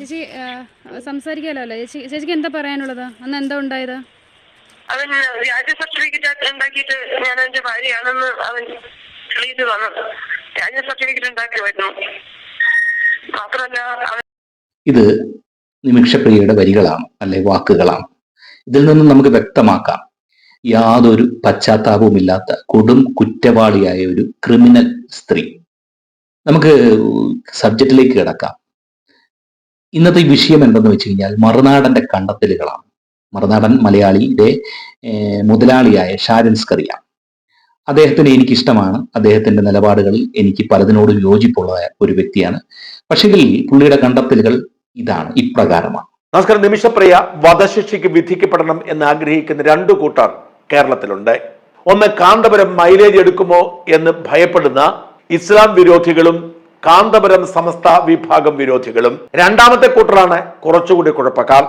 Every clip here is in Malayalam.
ചേച്ചി സംസാരിക്കാലോ അല്ലേ ചേച്ചി ചേച്ചിക്ക് എന്താ പറയാനുള്ളത്? അന്ന് എന്താ ഉണ്ടായത്? അവൻ വ്യാജ സർട്ടിഫിക്കറ്റ് ഉണ്ടാക്കിയിട്ട് ഞാൻ അവന്റെ ഭാര്യയാണെന്ന് അവൻ തെളിയിച്ചു തന്നു. വ്യാജ സർട്ടിഫിക്കറ്റ് ഉണ്ടാക്കിയായിരുന്നു മാത്രമല്ല അവൻ ഇത് നിമിഷപ്രിയയുടെ വരികളാണ് അല്ലെ വാക്കുകളാണ്. ഇതിൽ നിന്നും നമുക്ക് വ്യക്തമാക്കാം. യാതൊരു പശ്ചാത്താപവുമില്ലാത്ത കൊടും കുറ്റവാളിയായ ഒരു ക്രിമിനൽ സ്ത്രീ. നമുക്ക് സബ്ജക്റ്റിലേക്ക് കിടക്കാം. ഇന്നത്തെ വിഷയം എന്തെന്ന് വെച്ച് കഴിഞ്ഞാൽ മറുനാടന്റെ കണ്ടെത്തലുകളാണ്. മറുനാടൻ മലയാളിയുടെ മുതലാളിയായ ഷാരൻ സ്കറിയ അദ്ദേഹത്തിന് എനിക്കിഷ്ടമാണ്. അദ്ദേഹത്തിന്റെ നിലപാടുകളിൽ എനിക്ക് പലതിനോടും യോജിപ്പുള്ള ഒരു വ്യക്തിയാണ്. പക്ഷെങ്കിൽ പുള്ളിയുടെ കണ്ടെത്തലുകൾ ഇതാണ് ഇപ്രകാരമാണ്. നമസ്കാരം. നിമിഷപ്രിയ വധശിക്ഷയ്ക്ക് വിധിക്കപ്പെടണം എന്ന് ആഗ്രഹിക്കുന്ന രണ്ടു കൂട്ടർ കേരളത്തിലുണ്ട്. ഒന്ന് കാന്തപുരം മൈലേജ് എടുക്കുമോ എന്ന് ഭയപ്പെടുന്ന ഇസ്ലാം വിരോധികളും കാന്തപുരം സമസ്ത വിഭാഗം വിരോധികളും. രണ്ടാമത്തെ കൂട്ടറാണ് കുറച്ചുകൂടി കുഴപ്പക്കാർ.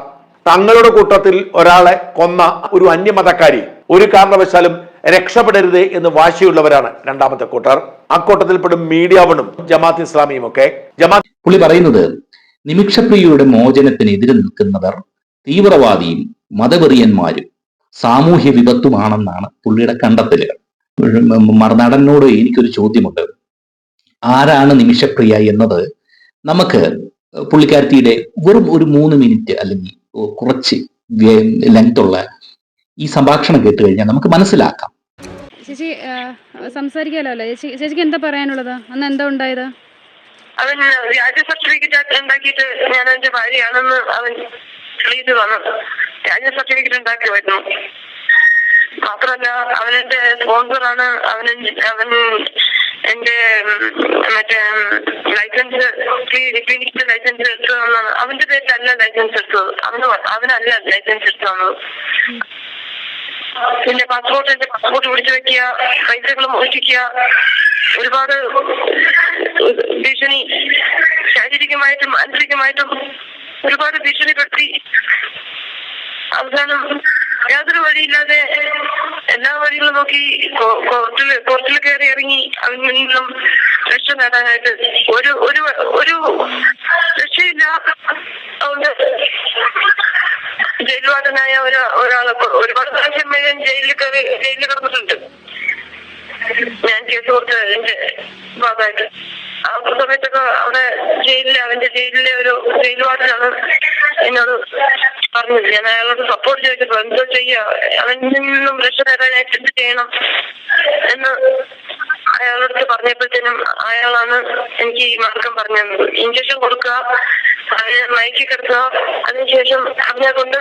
തങ്ങളുടെ കൂട്ടത്തിൽ ഒരാളെ കൊന്ന ഒരു അന്യമതക്കാരി. ഒരു കാരണവശാലും രക്ഷപ്പെടരുത് എന്ന് വാശിയുള്ളവരാണ് രണ്ടാമത്തെ കൂട്ടർ. അക്കൂട്ടത്തിൽപ്പെടും മീഡിയാവണും ജമാഅത്ത് ഇസ്ലാമിയും ഒക്കെ. ജമാഅത്ത് പുള്ളി പറയുന്നത് നിമിഷപ്രിയയുടെ മോചനത്തിനെതിരെ നിൽക്കുന്നവർ തീവ്രവാദിയും മതവെറിയന്മാരും സാമൂഹ്യ വിപത്തുമാണെന്നാണ് പുള്ളിയുടെ കണ്ടെത്തലുകൾ. മറുനാടനോട് എനിക്കൊരു ചോദ്യമുണ്ട്. ആരാണ് നിമിഷപ്രിയ എന്നത് നമുക്ക് പുള്ളിക്കാരത്തിയുടെ വെറും ഒരു മൂന്ന് മിനിറ്റ് അല്ലെങ്കിൽ കുറച്ച് ലെങ്ത് ഉള്ള ഈ സംഭാഷണം കേട്ട് കഴിഞ്ഞാൽ നമുക്ക് മനസ്സിലാക്കാം. ചേച്ചി സംസാരിക്കാലോ അല്ലേ ചേച്ചി ചേച്ചിക്ക് എന്താ പറയാനുള്ളത്? അന്ന് എന്താ ഉണ്ടായത്? അവൻ വ്യാജ സർട്ടിഫിക്കറ്റ് ഉണ്ടാക്കിയിട്ട് ഞാൻ അവന്റെ ഭാര്യയാണെന്ന് അവൻ തെളിയിച്ചു വന്നു വ്യാജ സർട്ടിഫിക്കറ്റ് ഉണ്ടാക്കിയായിരുന്നു മാത്രമല്ല അവനെന്റെ എന്റെ സ്പോൺസറാണ് അവൻ അവൻ എന്റെ മറ്റേ ലൈസൻസ് ക്ലിനിക്കിന്റെ ലൈസൻസ് എടുത്തു തന്നാണ് അവന്റെ പേരിലല്ല ലൈസൻസ് എടുത്തത്. അവന് അവനല്ല ലൈസൻസ് എടുത്തു തന്നത്. പിന്നെ പാസ്പോർട്ട് എന്റെ പാസ്പോർട്ട് പിടിച്ചു വെക്കുക പൈസകൾ മോഷിക്കുക ഒരുപാട് ഭീഷണി ശാരീരികമായിട്ടും മാനസികമായിട്ടും ഒരുപാട് ഭീഷണിപ്പെടുത്തി അവസാനം യാതൊരു വഴിയില്ലാതെ എല്ലാ വഴികളും നോക്കി കോർട്ടിൽ കോർട്ടിൽ കയറി ഇറങ്ങി അതിൽ നിന്നും രക്ഷ നേടാനായിട്ട് ഒരു ഒരു ഒരു രക്ഷയില്ല. ജയിൽവാദനായ ഒരു ഒരാളെ ഒരുപാട് പ്രാവശ്യം ഞാൻ ജയിലിൽ കയറി ജയിലിൽ കിടന്നിട്ടുണ്ട്. ഞാൻ കേസ് കൊടുത്തതിന്റെ ഭാഗമായിട്ട് ആ സമയത്തൊക്കെ അവിടെ ജയിലിലെ അവന്റെ ജയിലിലെ ഒരു ജയിൽ വാർഡിലാണ് എന്നോട് പറഞ്ഞത്. ഞാൻ അയാളോട് സപ്പോർട്ട് ചോദിച്ചപ്പോ എന്തോ ചെയ്യാ അവനിൽ നിന്നും രക്ഷ നേടാനായിട്ട് എന്ത് ചെയ്യണം എന്ന് അയാളോട് പറഞ്ഞപ്പോഴത്തേനും അയാളാണ് എനിക്ക് ഈ മാർഗം പറഞ്ഞു തന്നത് ഇഞ്ചക്ഷൻ കൊടുക്കുക അവനെ മയക്കി കിടക്കുക അതിനുശേഷം അവനെ കൊണ്ട്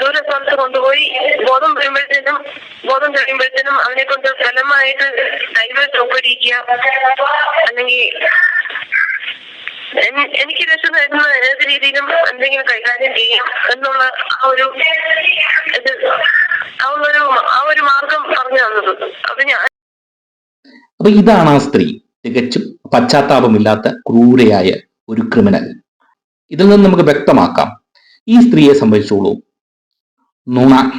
ദൂരെ സ്ഥലത്ത് കൊണ്ടുപോയി ബോധം വരുമ്പോഴത്തേനും ബോധം കഴിയുമ്പോഴത്തേനും അവനെ കൊണ്ട് ഫലമായിട്ട് ഡൈവേഴ്സ് ഒപ്പിടിക്കുക അല്ലെങ്കിൽ എനിക്ക് രക്ഷ തരുന്ന ഏത് രീതിയിലും എന്തെങ്കിലും കൈകാര്യം ചെയ്യാം എന്നുള്ള ആ ഒരു ഇത് ആ ഒരു ആ ഒരു മാർഗം പറഞ്ഞു തന്നത്. അപ്പൊ ഞാൻ അപ്പൊ ഇതാണ് ആ സ്ത്രീ. തികച്ചും പശ്ചാത്താപമില്ലാത്ത ക്രൂരയായ ഒരു ക്രിമിനൽ. ഇതിൽ നിന്ന് നമുക്ക് വ്യക്തമാക്കാം. ഈ സ്ത്രീയെ സംബന്ധിച്ചോളൂ. നുണ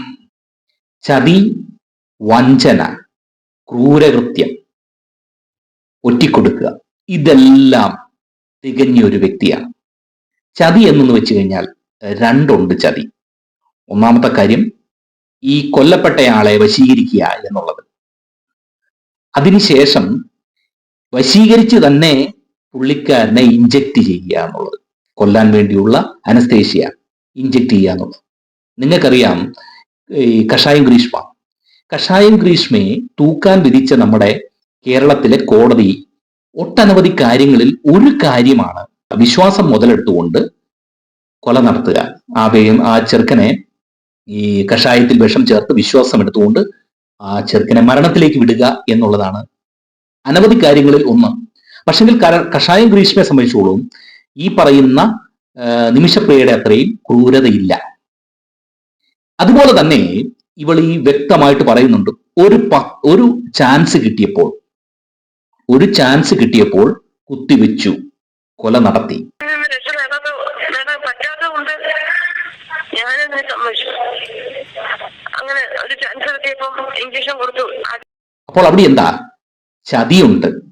ചതി വഞ്ചന ക്രൂരകൃത്യം ഒറ്റിക്കൊടുക്കുക. ഇതെല്ലാം തികഞ്ഞ ഒരു വ്യക്തിയാണ്. ചതി എന്നു വെച്ച് കഴിഞ്ഞാൽ രണ്ടുണ്ട് ചതി. ഒന്നാമത്തെ കാര്യം ഈ കൊല്ലപ്പെട്ടയാളെ വശീകരിക്കുക എന്നുള്ളത്. അതിനുശേഷം വശീകരിച്ച് തന്നെ പുള്ളിക്കാരനെ ഇഞ്ചക്ട് ചെയ്യുക എന്നുള്ളത്. കൊല്ലാൻ വേണ്ടിയുള്ള അനസ്തേഷ്യ ഇഞ്ചക്ട് ചെയ്യുക എന്നുള്ളത്. നിങ്ങൾക്കറിയാം ഈ കഷായം ഗ്രീഷ്മ. കഷായം ഗ്രീഷ്മയെ തൂക്കാൻ വിധിച്ച നമ്മുടെ കേരളത്തിലെ കോടതി ഒട്ടനവധി കാര്യങ്ങളിൽ ഒരു കാര്യമാണ് വിശ്വാസം മുതലെടുത്തുകൊണ്ട് കൊല നടത്തുക. ആ ആ ചെറുക്കനെ ഈ കഷായത്തിൽ വിഷം ചേർത്ത് വിശ്വാസം എടുത്തുകൊണ്ട് ആ ചെറുക്കനെ മരണത്തിലേക്ക് വിടുക എന്നുള്ളതാണ് അനവധി കാര്യങ്ങളിൽ ഒന്ന്. പക്ഷെങ്കിൽ കഷായം ഗ്രീഷ്മയെ സംബന്ധിച്ചോളും ഈ പറയുന്ന നിമിഷപ്രിയയുടെ അത്രയും ക്രൂരതയില്ല. അതുപോലെ തന്നെ ഇവൾ ഈ വ്യക്തമായിട്ട് പറയുന്നുണ്ട് ഒരു പ- ഒരു ചാൻസ് കിട്ടിയപ്പോൾ ഒരു ചാൻസ് കിട്ടിയപ്പോൾ കുത്തിവെച്ചു കൊല നടത്തി. അപ്പോൾ അവിടെ എന്താ? ചതിയുണ്ട്.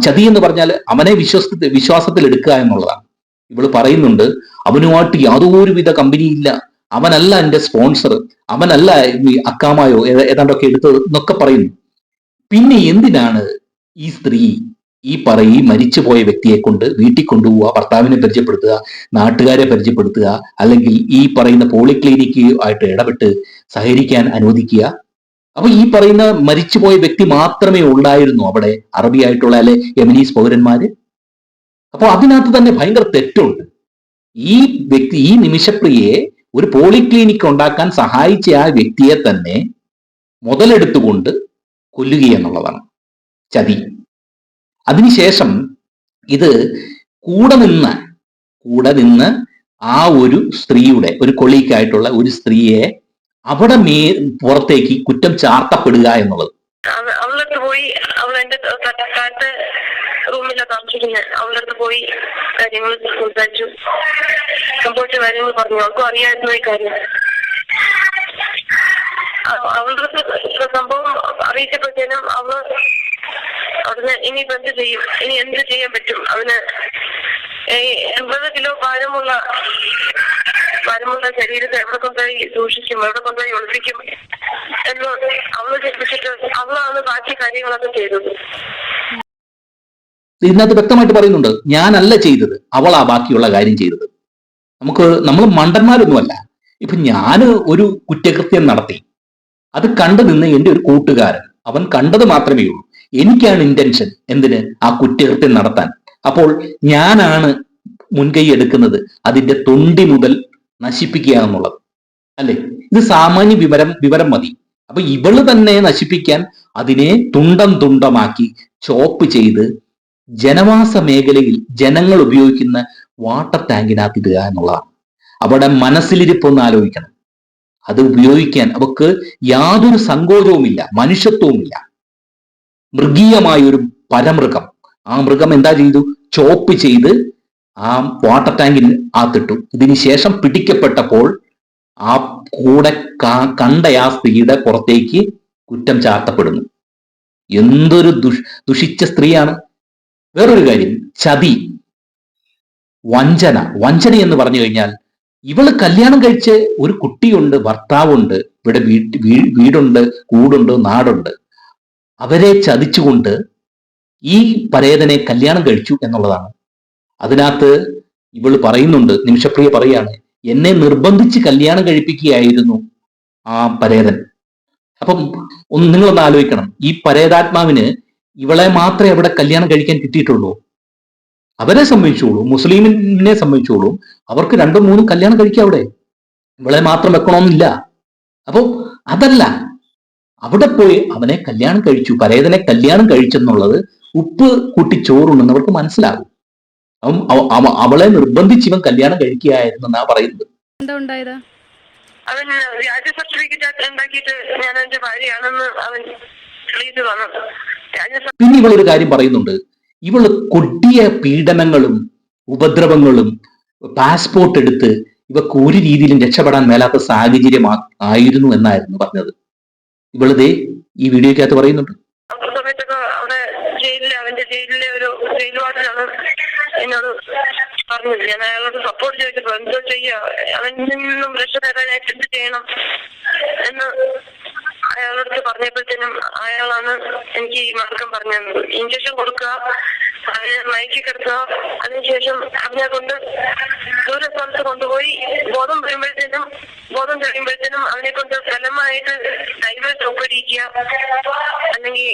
ചതി എന്ന് പറഞ്ഞാൽ അവനെ വിശ്വസത്തിൽ വിശ്വാസത്തിൽ എടുക്കുക എന്നുള്ളതാണ്. ഇവൾ പറയുന്നുണ്ട് അവനുമായിട്ട് യാതൊരുവിധ കമ്പനിയില്ല അവനല്ല എന്റെ സ്പോൺസർ. അവനല്ല അക്കാമായോ ഏത- ഏതാണ്ടൊക്കെ എടുത്തത് എന്നൊക്കെ പറയുന്നു. പിന്നെ എന്തിനാണ് ഈ സ്ത്രീ ഈ പറയി മരിച്ചു മരിച്ചുപോയ വ്യക്തിയെ കൊണ്ട് വീട്ടിൽ കൊണ്ടുപോവുക ഭർത്താവിനെ പരിചയപ്പെടുത്തുക നാട്ടുകാരെ പരിചയപ്പെടുത്തുക അല്ലെങ്കിൽ ഈ പറയുന്ന പോളിക്ലിനിക്ക് ആയിട്ട് ഇടപെട്ട് സഹകരിക്കാൻ അനുവദിക്കുക? അപ്പൊ ഈ പറയുന്ന മരിച്ചുപോയ വ്യക്തി മാത്രമേ ഉണ്ടായിരുന്നു അവിടെ അറബിയായിട്ടുള്ള അല്ലെ യമനീസ് പൗരന്മാര്? അപ്പോൾ അതിനകത്ത് തന്നെ ഭയങ്കര തെറ്റുണ്ട്. ഈ വ്യക്തി ഈ നിമിഷപ്രിയയെ ഒരു പോളിക്ലിനിക് ഉണ്ടാക്കാൻ സഹായിച്ച ആ വ്യക്തിയെ തന്നെ മുതലെടുത്തുകൊണ്ട് കൊല്ലുക എന്നുള്ളതാണ് ചതി. അതിനുശേഷം ഇത് കൂടെ നിന്ന് കൂടെ നിന്ന് ആ ഒരു സ്ത്രീയുടെ ഒരു കൊളീക്കായിട്ടുള്ള ഒരു സ്ത്രീയെ അവിടെ മേ പുറത്തേക്ക് കുറ്റം ചാർത്തപ്പെടുക എന്നുള്ളത്. അവ- അവളടുത്ത് പോയി അവൾ എന്റെ താഴത്തെ റൂമിലാണ് താമസിക്കുന്നത്. അവളടുത്ത് പോയി കാര്യങ്ങൾ സംസാരിച്ചു. സംഭവിച്ച കാര്യങ്ങൾ പറഞ്ഞു. അവൾക്കും അറിയായിരുന്നു ഈ കാര്യം. അവ- അവളുടെ സംഭവം അറിയിച്ചപ്പോഴത്തേനും അവൾ അവിടുന്ന് ഇനിയിപ്പോ എന്ത് ചെയ്യും? ഇനി എന്ത് ചെയ്യാൻ പറ്റും? അവന് എൺപത് കിലോ ഭാരമുള്ള ഭാരമുള്ള ശരീരത്തെ എവിടെ കൊണ്ടുപോയി സൂക്ഷിക്കും എവിടെ കൊണ്ടുപോയി ഒളിപ്പിക്കും എന്ന് അവൾ ചിന്തിച്ചിട്ട് അവളാണ് ബാക്കി കാര്യങ്ങളൊക്കെ ചെയ്തത്. ഇതിനകത്ത് വ്യക്തമായിട്ട് പറയുന്നുണ്ട് ഞാനല്ല ചെയ്തത് അവളാ ബാക്കിയുള്ള കാര്യം ചെയ്തത്. നമുക്ക് നമ്മൾ മണ്ടന്മാരൊന്നുമല്ല. ഇപ്പൊ ഞാൻ ഒരു കുറ്റകൃത്യം നടത്തി. അത് കണ്ടു നിന്ന് എന്റെ ഒരു കൂട്ടുകാരൻ അവൻ കണ്ടത് മാത്രമേ ഉള്ളൂ. എനിക്കാണ് ഇന്റൻഷൻ എന്തിന്? ആ കുറ്റകൃത്യം നടത്താൻ. അപ്പോൾ ഞാനാണ് മുൻകൈ എടുക്കുന്നത് അതിന്റെ തൊണ്ടി മുതൽ നശിപ്പിക്കുക എന്നുള്ളത്. അല്ലെ? ഇത് സാമാന്യ വിവരം വിവരം മതി. അപ്പൊ ഇവൾ തന്നെ നശിപ്പിക്കാൻ അതിനെ തുണ്ടം തുണ്ടമാക്കി ചോപ്പ് ചെയ്ത് ജനവാസ മേഖലയിൽ ജനങ്ങൾ ഉപയോഗിക്കുന്ന വാട്ടർ ടാങ്കിനകത്ത് ഇടുക എന്നുള്ളതാണ്. അവിടെ മനസ്സിലിരിപ്പൊന്ന് ആലോചിക്കണം. അത് ഉപയോഗിക്കാൻ അവക്ക് യാതൊരു സങ്കോചവുമില്ല മനുഷ്യത്വവുമില്ല. മൃഗീയമായ ഒരു പരമൃഗം. ആ മൃഗം എന്താ ചെയ്തു? ചോപ്പ് ചെയ്ത് ആ വാട്ടർ ടാങ്കിൽ ആത്തിട്ടു ഇതിനു ശേഷം പിടിക്കപ്പെട്ടപ്പോൾ ആ കൂടെ കണ്ട ആ സ്ത്രീയുടെ പുറത്തേക്ക് കുറ്റം ചാർത്തപ്പെടുന്നു. എന്തൊരു ദുഷ് ദുഷിച്ച സ്ത്രീയാണ്. വേറൊരു കാര്യം ചതി വഞ്ചന. വഞ്ചന എന്ന് പറഞ്ഞു കഴിഞ്ഞാൽ ഇവൾ കല്യാണം കഴിച്ച് ഒരു കുട്ടിയുണ്ട് ഭർത്താവുണ്ട് ഇവിടെ വീടുണ്ട് കൂടുണ്ട് നാടുണ്ട്. അവരെ ചതിച്ചുകൊണ്ട് ഈ പരേതനെ കല്യാണം കഴിച്ചു എന്നുള്ളതാണ്. അതിനകത്ത് ഇവൾ പറയുന്നുണ്ട് നിമിഷപ്രിയ പറയാണ് എന്നെ നിർബന്ധിച്ച് കല്യാണം കഴിപ്പിക്കുകയായിരുന്നു ആ പരേതൻ. അപ്പം ഒന്ന് നിങ്ങളൊന്ന് ആലോചിക്കണം ഈ പരേതാത്മാവിന് ഇവളെ മാത്രമേ അവിടെ കല്യാണം കഴിക്കാൻ കിട്ടിയിട്ടുള്ളൂ. അവരെ സംബന്ധിച്ചോളൂ മുസ്ലിമിനെ സംബന്ധിച്ചോളൂ അവർക്ക് രണ്ടും മൂന്നും കല്യാണം കഴിക്കാം അവിടെ. ഇവളെ മാത്രം വെക്കണമെന്നില്ല. അപ്പോ അതല്ല അവിടെ പോയി അവനെ കല്യാണം കഴിച്ചു പരേതനെ കല്യാണം കഴിച്ചെന്നുള്ളത് ഉപ്പ് കൂട്ടി ചോറുണ്ടെന്ന് അവർക്ക് മനസ്സിലാകും. അവളെ നിർബന്ധിച്ച് ഇവൻ കല്യാണം കഴിക്കുകയായിരുന്നു എന്നാ പറയുന്നത്. എന്താ ഉണ്ടായത്? അവൻ വ്യാജ സർട്ടിഫിക്കറ്റ് ഉണ്ടാക്കിയിട്ട് ഞാൻ എന്റെ ഭാര്യയാണെന്ന് അവൻ തെളിയിച്ചു പിന്നെ ഇവളൊരു കാര്യം പറയുന്നുണ്ട്. ഇവൾ കൊടിയ പീഡനങ്ങളും ഉപദ്രവങ്ങളും പാസ്പോർട്ട് എടുത്ത് ഇവക്ക് ഒരു രീതിയിലും രക്ഷപ്പെടാൻ മേലാത്ത സാഹചര്യം ആയിരുന്നു എന്നായിരുന്നു പറഞ്ഞത്. ഇവളിതേ ഈ വീഡിയോക്കകത്ത് പറയുന്നുണ്ട്. എന്നോട് പറഞ്ഞില്ല ഞാൻ അയാളോട് സപ്പോർട്ട് ചോദിച്ചപ്പോ എന്തോ ചെയ്യാ? അവനിൽ നിന്നും രക്ഷ നേടാനായിട്ട് എന്ത് ചെയ്യണം? എന്ന് അയാളോട് പറഞ്ഞപ്പോഴത്തേനും അയാളാണ് എനിക്ക് ഈ മാർഗം പറഞ്ഞു തന്നത്. ഇഞ്ചക്ഷൻ കൊടുക്കുക അവനെ മയക്കി കിടത്തുക അതിനുശേഷം അവനെ കൊണ്ട് ദൂര സ്ഥലത്ത് കൊണ്ടുപോയി ബോധം വരുമ്പോഴത്തേനും ബോധം തെളിയുമ്പോഴത്തേനും അവനെ കൊണ്ട് ബലമായിട്ട് ഡൈവേഴ്സ് ഒപ്പിടിക്കുക അല്ലെങ്കിൽ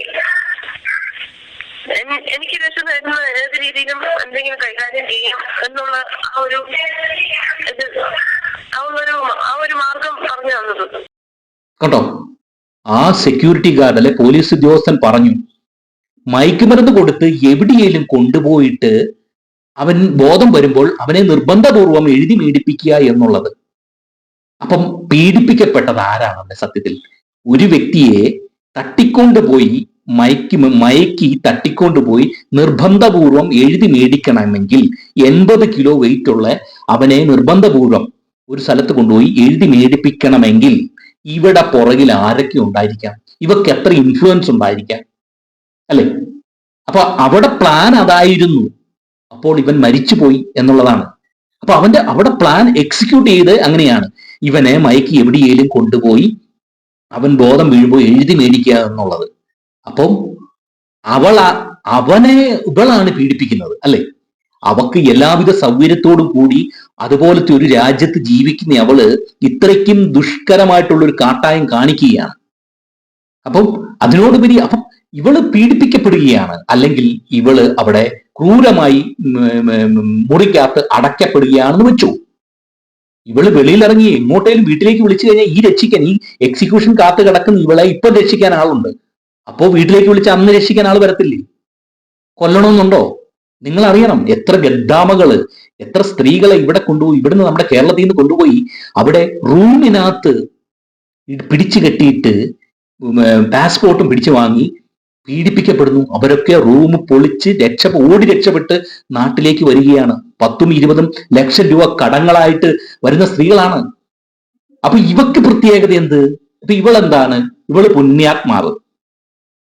എനിക്ക് രക്ഷ തരുന്ന ഏത് രീതിയിലും എന്തെങ്കിലും കൈകാര്യം ചെയ്യാം എന്നുള്ള ആ ഒരു ആ ഒരു ആ ഒരു മാർഗം പറഞ്ഞു തന്നത്. കേട്ടോ? ആ സെക്യൂരിറ്റി ഗാർഡ് അല്ലെ പോലീസ് ഉദ്യോഗസ്ഥൻ പറഞ്ഞു മയക്കുമരുന്ന് കൊടുത്ത് എവിടെയെങ്കിലും കൊണ്ടുപോയിട്ട് അവൻ ബോധം വരുമ്പോൾ അവനെ നിർബന്ധപൂർവം എഴുതി മേടിപ്പിക്കുക എന്നുള്ളത്. അപ്പം പീഡിപ്പിക്കപ്പെട്ടത് ആരാണ് സത്യത്തിൽ? ഒരു വ്യക്തിയെ തട്ടിക്കൊണ്ടുപോയി മയക്കി മയക്കി തട്ടിക്കൊണ്ടുപോയി നിർബന്ധപൂർവം എഴുതി മേടിക്കണമെങ്കിൽ എൺപത് കിലോ വെയിറ്റ് ഉള്ള അവനെ നിർബന്ധപൂർവം ഒരു സ്ഥലത്ത് കൊണ്ടുപോയി എഴുതി മേടിപ്പിക്കണമെങ്കിൽ ഇവിടെ പുറകിൽ ആരൊക്കെ ഉണ്ടായിരിക്കാം? ഇവക്ക് എത്ര ഇൻഫ്ലുവൻസ് ഉണ്ടായിരിക്കാം? അല്ലെ? അപ്പൊ അവിടെ പ്ലാൻ അതായിരുന്നു. അപ്പോൾ ഇവൻ മരിച്ചുപോയി എന്നുള്ളതാണ്. അപ്പൊ അവന്റെ അവിടെ പ്ലാൻ എക്സിക്യൂട്ട് ചെയ്ത് അങ്ങനെയാണ്. ഇവനെ മയക്കി എവിടെയെങ്കിലും കൊണ്ടുപോയി അവൻ ബോധം വീഴുമ്പോൾ എഴുതി മേടിക്കുക എന്നുള്ളത്. അപ്പം അവൾ അവനെ ഇവളാണ് പീഡിപ്പിക്കുന്നത് അല്ലെ? അവക്ക് എല്ലാവിധ സൗകര്യത്തോടും കൂടി അതുപോലത്തെ ഒരു രാജ്യത്ത് ജീവിക്കുന്ന അവൾ ഇത്രയ്ക്കും ദുഷ്കരമായിട്ടുള്ള ഒരു കാട്ടായം കാണിക്കുകയാണ്. അപ്പം അതിനോടുപരി അപ്പം ഇവൾ പീഡിപ്പിക്കപ്പെടുകയാണ് അല്ലെങ്കിൽ ഇവൾ അവിടെ ക്രൂരമായി മുറിക്കകത്ത് അടയ്ക്കപ്പെടുകയാണെന്ന് വെച്ചു. ഇവൾ വെളിയിലിറങ്ങി എങ്ങോട്ടേലും വീട്ടിലേക്ക് വിളിച്ചു കഴിഞ്ഞാൽ ഈ രക്ഷിക്കാൻ ഈ എക്സിക്യൂഷൻ കാത്ത് കിടക്കുന്ന ഇവളെ ഇപ്പൊ രക്ഷിക്കാൻ ആളുണ്ട്. അപ്പോ വീട്ടിലേക്ക് വിളിച്ച് അന്ന് രക്ഷിക്കാൻ ആൾ വരത്തില്ലേ? കൊല്ലണമെന്നുണ്ടോ? നിങ്ങൾ അറിയണം എത്ര ഗദ്ദാമകൾ എത്ര സ്ത്രീകളെ ഇവിടെ കൊണ്ടുപോയി ഇവിടുന്ന് നമ്മുടെ കേരളത്തിൽ നിന്ന് കൊണ്ടുപോയി അവിടെ റൂമിനകത്ത് പിടിച്ചു കെട്ടിയിട്ട് പാസ്പോർട്ടും പിടിച്ചു വാങ്ങി പീഡിപ്പിക്കപ്പെടുന്നു. അവരൊക്കെ റൂം പൊളിച്ച് രക്ഷ ഓടി രക്ഷപ്പെട്ട് നാട്ടിലേക്ക് വരികയാണ്. പത്തും ഇരുപതും ലക്ഷം രൂപ കടങ്ങളായിട്ട് വരുന്ന സ്ത്രീകളാണ്. അപ്പൊ ഇവക്ക് പ്രത്യേകത എന്ത്? അപ്പൊ ഇവളെന്താണ്? ഇവൾ പുണ്യാത്മാവ്.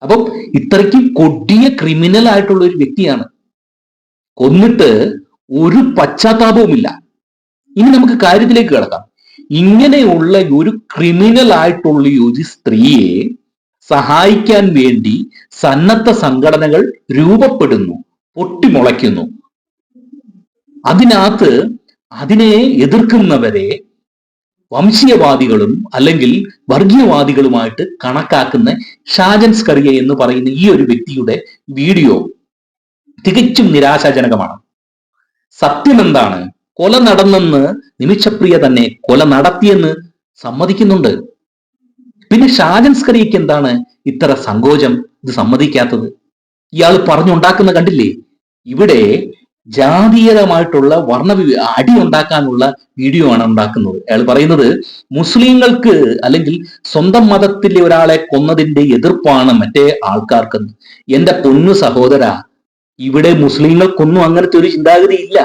അപ്പം ഇത്രയ്ക്ക് കൊടിയ ക്രിമിനൽ ആയിട്ടുള്ള ഒരു വ്യക്തിയാണ്. കൊന്നിട്ട് ഒരു പശ്ചാത്താപവുമില്ല. ഇനി നമുക്ക് കാര്യത്തിലേക്ക് കിടക്കാം. ഇങ്ങനെയുള്ള ഒരു ക്രിമിനൽ ആയിട്ടുള്ള ഒരു സ്ത്രീയെ സഹായിക്കാൻ വേണ്ടി സന്നദ്ധ സംഘടനകൾ രൂപപ്പെടുന്നു പൊട്ടിമുളയ്ക്കുന്നു. അതിനകത്ത് അതിനെ എതിർക്കുന്നവരെ വംശീയവാദികളും അല്ലെങ്കിൽ വർഗീയവാദികളുമായിട്ട് കണക്കാക്കുന്ന ഷാജൻ സ്കറിയ എന്ന് പറയുന്ന ഈ ഒരു വ്യക്തിയുടെ വീഡിയോ തികച്ചും നിരാശാജനകമാണ്. സത്യം എന്താണ് കൊല നടന്നെന്ന് നിമിഷപ്രിയ തന്നെ കൊല നടത്തിയെന്ന് സമ്മതിക്കുന്നുണ്ട്. പിന്നെ ഷാജൻ സ്കറിയക്ക് എന്താണ് ഇത്ര സങ്കോചം? ഇത് സമ്മതിക്കാത്തത്? ഇയാൾ പറഞ്ഞുണ്ടാക്കുന്ന കണ്ടില്ലേ? ഇവിടെ ജാതീയതമായിട്ടുള്ള വർണ അടി ഉണ്ടാക്കാനുള്ള വീഡിയോ ആണ് ഉണ്ടാക്കുന്നത്. അയാൾ പറയുന്നത് മുസ്ലിങ്ങൾക്ക് അല്ലെങ്കിൽ സ്വന്തം മതത്തിലെ ഒരാളെ കൊന്നതിന്റെ എതിർപ്പാണ് മറ്റേ ആൾക്കാർക്ക് എന്റെ പൊന്നു സഹോദര ഇവിടെ മുസ്ലിങ്ങൾക്കൊന്നും അങ്ങനത്തെ ഒരു ചിന്താഗതി ഇല്ല.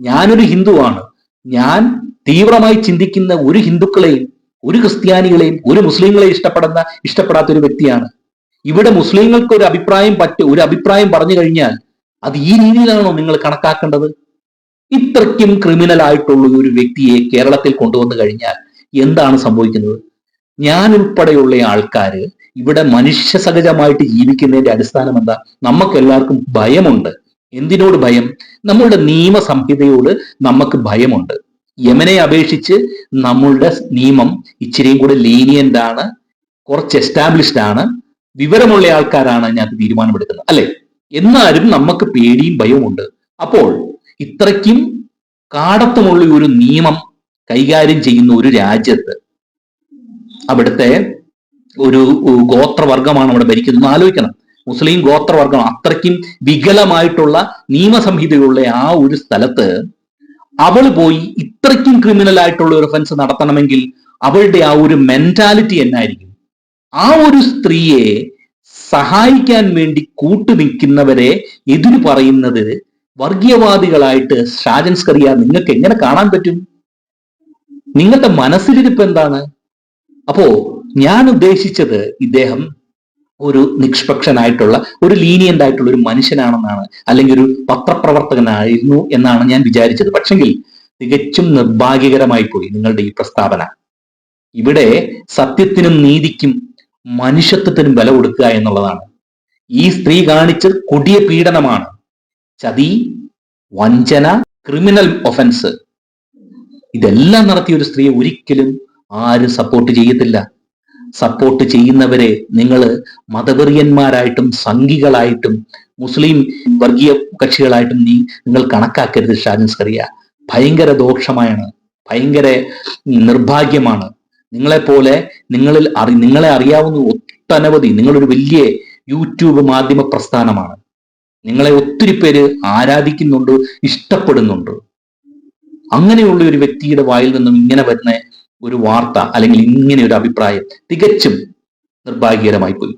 ഞാനൊരു ഹിന്ദുവാണ്. ഞാൻ തീവ്രമായി ചിന്തിക്കുന്ന ഒരു ഹിന്ദുക്കളെയും ഒരു ക്രിസ്ത്യാനികളെയും ഒരു മുസ്ലിങ്ങളെയും ഇഷ്ടപ്പെടുന്ന ഇഷ്ടപ്പെടാത്ത ഒരു വ്യക്തിയാണ്. ഇവിടെ മുസ്ലിങ്ങൾക്ക് ഒരു അഭിപ്രായം പറ്റ ഒരു അഭിപ്രായം പറഞ്ഞു കഴിഞ്ഞാൽ അത് ഈ രീതിയിലാണോ നിങ്ങൾ കണക്കാക്കേണ്ടത്? ഇത്രയ്ക്കും ക്രിമിനൽ ആയിട്ടുള്ള ഒരു വ്യക്തിയെ കേരളത്തിൽ കൊണ്ടുവന്നു കഴിഞ്ഞാൽ എന്താണ് സംഭവിക്കുന്നത്? ഞാൻ ഉൾപ്പെടെയുള്ള ആൾക്കാര് ഇവിടെ മനുഷ്യ സഹജമായിട്ട് ജീവിക്കുന്നതിന്റെ അടിസ്ഥാനം എന്താ? നമുക്ക് എല്ലാവർക്കും ഭയമുണ്ട്. എന്തിനോട് ഭയം? നമ്മളുടെ നിയമസംഹിതയോട് നമുക്ക് ഭയമുണ്ട്. യമനെ അപേക്ഷിച്ച് നമ്മളുടെ നിയമം ഇച്ചിരിയും കൂടെ ലീനിയന്റ് ആണ് കുറച്ച് എസ്റ്റാബ്ലിഷ്ഡ് ആണ്. വിവരമുള്ള ആൾക്കാരാണ് ഞാൻ തീരുമാനമെടുക്കുന്നത്. അല്ലെ? എന്നാലും നമുക്ക് പേടിയും ഭയവും ഉണ്ട്. അപ്പോൾ ഇത്രയ്ക്കും കാടത്തമുള്ള ഒരു നിയമം കൈകാര്യം ചെയ്യുന്ന ഒരു രാജ്യത്ത് അവിടുത്തെ ഒരു ഗോത്രവർഗമാണ് അവിടെ ഭരിക്കുന്നത്. ആലോചിക്കണം. മുസ്ലിം ഗോത്രവർഗം അത്രയ്ക്കും വികലമായിട്ടുള്ള നിയമസംഹിതയുള്ള ആ ഒരു സ്ഥലത്ത് അവൾ പോയി ഇത്രയ്ക്കും ക്രിമിനൽ ആയിട്ടുള്ള ഒരു ഒഫൻസ് നടത്തണമെങ്കിൽ അവളുടെ ആ ഒരു മെന്റാലിറ്റി എന്നായിരിക്കും. ആ ഒരു സ്ത്രീയെ സഹായിക്കാൻ വേണ്ടി കൂട്ടുനിൽക്കുന്നവരെ എതിര് പറയുന്നത് വർഗീയവാദികളായിട്ട് ഷാജൻ സ്കറിയ നിങ്ങൾക്ക് എങ്ങനെ കാണാൻ പറ്റും? നിങ്ങളുടെ മനസ്സിലിരിപ്പ് എന്താണ്? അപ്പോ ഞാൻ ഉദ്ദേശിച്ചത് ഇദ്ദേഹം ഒരു നിഷ്പക്ഷനായിട്ടുള്ള ഒരു ലീനിയന്റ് ആയിട്ടുള്ള ഒരു മനുഷ്യനാണെന്നാണ് അല്ലെങ്കിൽ ഒരു പത്രപ്രവർത്തകനായിരുന്നു എന്നാണ് ഞാൻ വിചാരിച്ചത്. പക്ഷെങ്കിൽ തികച്ചും നിർഭാഗ്യകരമായി പോയി നിങ്ങളുടെ ഈ പ്രസ്താവന. ഇവിടെ സത്യത്തിനും നീതിക്കും മനുഷ്യത്വത്തിനും വില കൊടുക്കുക എന്നുള്ളതാണ്. ഈ സ്ത്രീ കാണിച്ചത് കൊടിയ പീഡനമാണ്. ചതി വഞ്ചന ക്രിമിനൽ ഒഫൻസ് ഇതെല്ലാം നടത്തിയ ഒരു സ്ത്രീയെ ഒരിക്കലും ആരും സപ്പോർട്ട് ചെയ്യത്തില്ല. സപ്പോർട്ട് ചെയ്യുന്നവരെ നിങ്ങൾ മതവെറിയന്മാരായിട്ടും സംഘികളായിട്ടും മുസ്ലിം വർഗീയ കക്ഷികളായിട്ടും നീ നിങ്ങൾ കണക്കാക്കരുത് ഷാജൻ കറിയ ഭയങ്കര ദോഷമായാണ്. ഭയങ്കര നിർഭാഗ്യമാണ്. നിങ്ങളെപ്പോലെ നിങ്ങളിൽ അറി നിങ്ങളെ അറിയാവുന്ന ഒട്ടനവധി നിങ്ങളൊരു വലിയ യൂട്യൂബ് മാധ്യമ പ്രസ്ഥാനമാണ്. നിങ്ങളെ ഒത്തിരി പേര് ആരാധിക്കുന്നുണ്ട് ഇഷ്ടപ്പെടുന്നുണ്ട്. അങ്ങനെയുള്ള ഒരു വ്യക്തിയുടെ വായിൽ നിന്നും ഇങ്ങനെ വരുന്ന ഒരു വാർത്ത അല്ലെങ്കിൽ ഇങ്ങനെ ഒരു അഭിപ്രായം തികച്ചും നിർഭാഗ്യകരമായി പോയി.